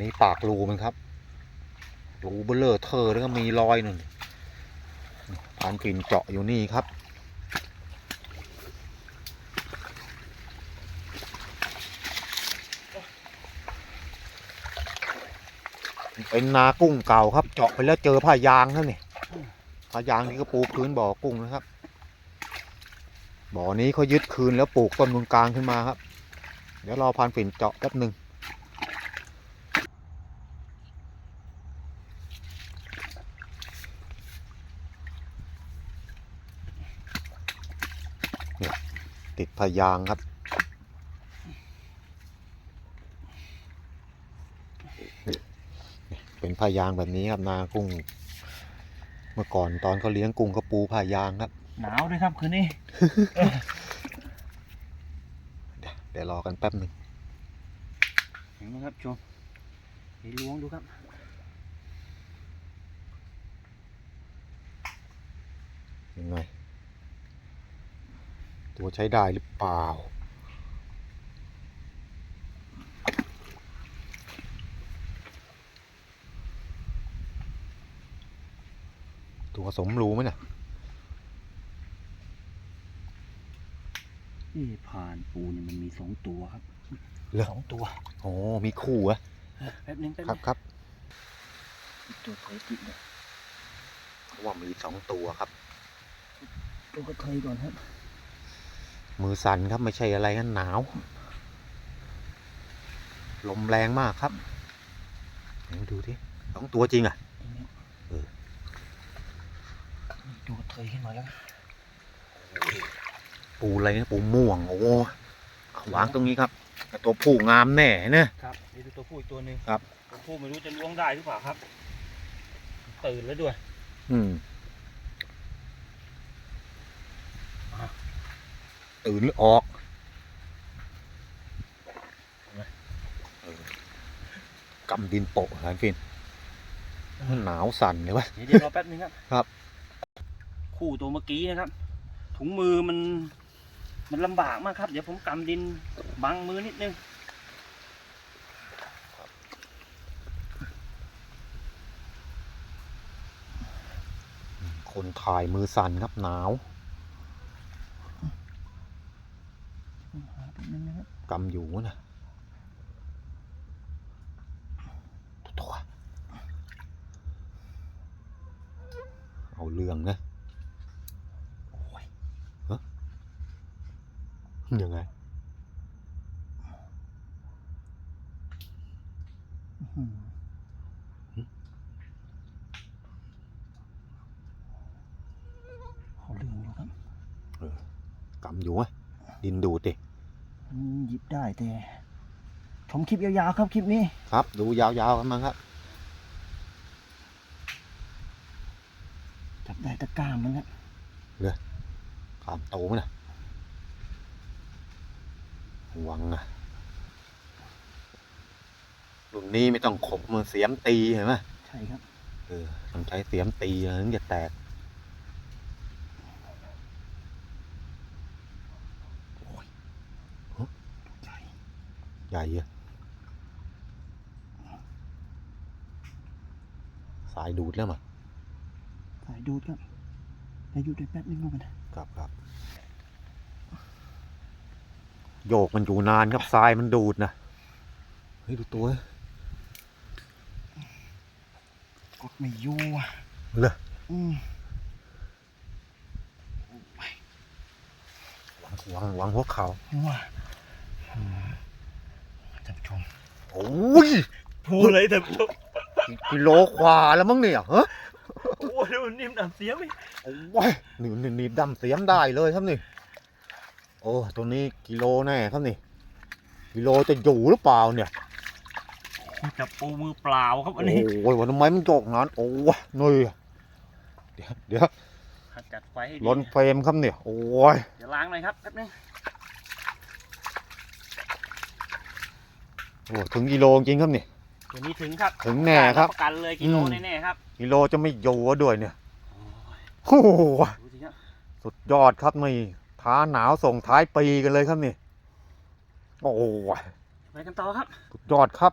นี่ปากรูมันครับ รูเบลเลอร์เทอร์แล้วก็มีรอยหนึ่งพันปิ่นเจาะอยู่นี่ครับเป็นนากุ้งเก่าครับ เจาะไปแล้วเจอผ้ายางครับนี่ผ้ายางนี่ก็ปูพื้นบ่อกุ้งนะครับ บ่อนี้เขายึดคืนแล้วปลูกต้นตรงกลางขึ้นมาครับ เดี๋ยวรอพันปิ่นเจาะแป๊บหนึ่ง ติดพยางครับ เป็นพยางแบบนี้ครับนากุ้ง เมื่อก่อนตอนเขาเลี้ยงกุ้งก็ปูพายางครับ หนาวด้วยครับคืนนี้ เดี๋ยวรอกันแป๊บหนึ่งเห็นไหมครับชมไปล้วงดูครับยังไง ตัวใช้ได้หรือเปล่า ตัวสมรู้ไหมน่ะนี่ผ่านปูนี่มันมีสองตัวครับเหรอสองตัว โอ้ มีคู่เหรอะแป๊บนึงแป๊บครันึบงครับตัวเคยติดเลยเขาว่ามีสองตัวครับ ตัวกระเทยก่อนครับ มือสั่นครับไม่ใช่อะไรกันหนาว ลมแรงมากครับไหนมาดูที่สองตัวจริงอะเออตัวกระเทยขึ้นมาแล้ว ปูอะไรนะปูม่วง โอ้เอาวางตรงนี้ครับแต่ตัวผู้งามแน่เนี่ยครับนี่คือตัวผู้อีกตัวหนึ่งครับ ตัวผู้ไม่รู้จะล้วงได้หรือเปล่าครับ ตื่นแล้วด้วย อืม ตื่นหรือออกเออกำดินโปะหานฟินมันหนาวสั่นเลยวะเดี๋ยวเดี๋ยวรอแป๊บนึงครับครับ คู่ตัวเมื่อกี้นะครับ ถุงมือมัน มันลำบากมากครับ เดี๋ยวผมกำดินบังมือนิดนึงคนถ่ายมือสั่นครับหนาว หาแป๊บนึงนะครับ กำอยู่นะตัวเอาเรื่องนะโอ้ยยังไงอื้อหือเอาเรื่องอยู่ครับกำอยู่อะดินดูดดิอืม หยิบได้แต่ชมคลิปยาวๆครับคลิปนี้ ครับ ดูยาวๆกันมั้งครับ จับได้ตะกร้ามมันครับขามโตมั้ยนะหวังอะรุ่นนี้ไม่ต้องขบมือเสียมตีเห็นไหมใช่ครับ เออต้องใช้เสียมตีถึงจะแตก ใช่ ใหญ่อะสายดูดแล้วมั้ยสายดูดครับไปหยุดได้แป๊บนึงแล้วกันครับครับ โยกมันอยู่นานครับทรายมันดูดนะเฮ้ยดูตัว กดไม่อยู่อะเหรออืมวางวางหัวเขาว่าอืม ท่านผู้ชมโอ้ยพูดเลยท่านผู้ชมกิโลกว่าแล้วมั้งเนี่ยเฮ้ยโอ้ยมันนิ่มดำเสียไหมโอ้ยนี่นี่นี่ดำเสียมได้เลยครับนี่โอ้ตัวนี้กิโลแน่ครับนี่กิโลจะอยู่หรือเปล่าเนี่ยจับปูมือเปล่าครับโออันนี้้ยวันทำไมมันโจกงานโอ้ยนี่เดี๋ยวเดี๋ยวจัดไฟให้ดีล้นเฟรมครับเนี่ยโอ้ยเดี๋ยวล้างหน่อยครับแป๊บนึง โอ้ถึงกิโลจริงครับนี่ตัวนี้ถึงครับถึงแน่ครับประกันเลยกิโลอืม แน่ๆครับกิโลจะไม่อยู่ด้วยเนี่ยโอ้ยโอ้โหดูสิครับสุดยอดครับนี่ท้าหนาวส่งท้ายปีกันเลยครับนี่โอ้โหไปกันต่อครับสุดยอดครับ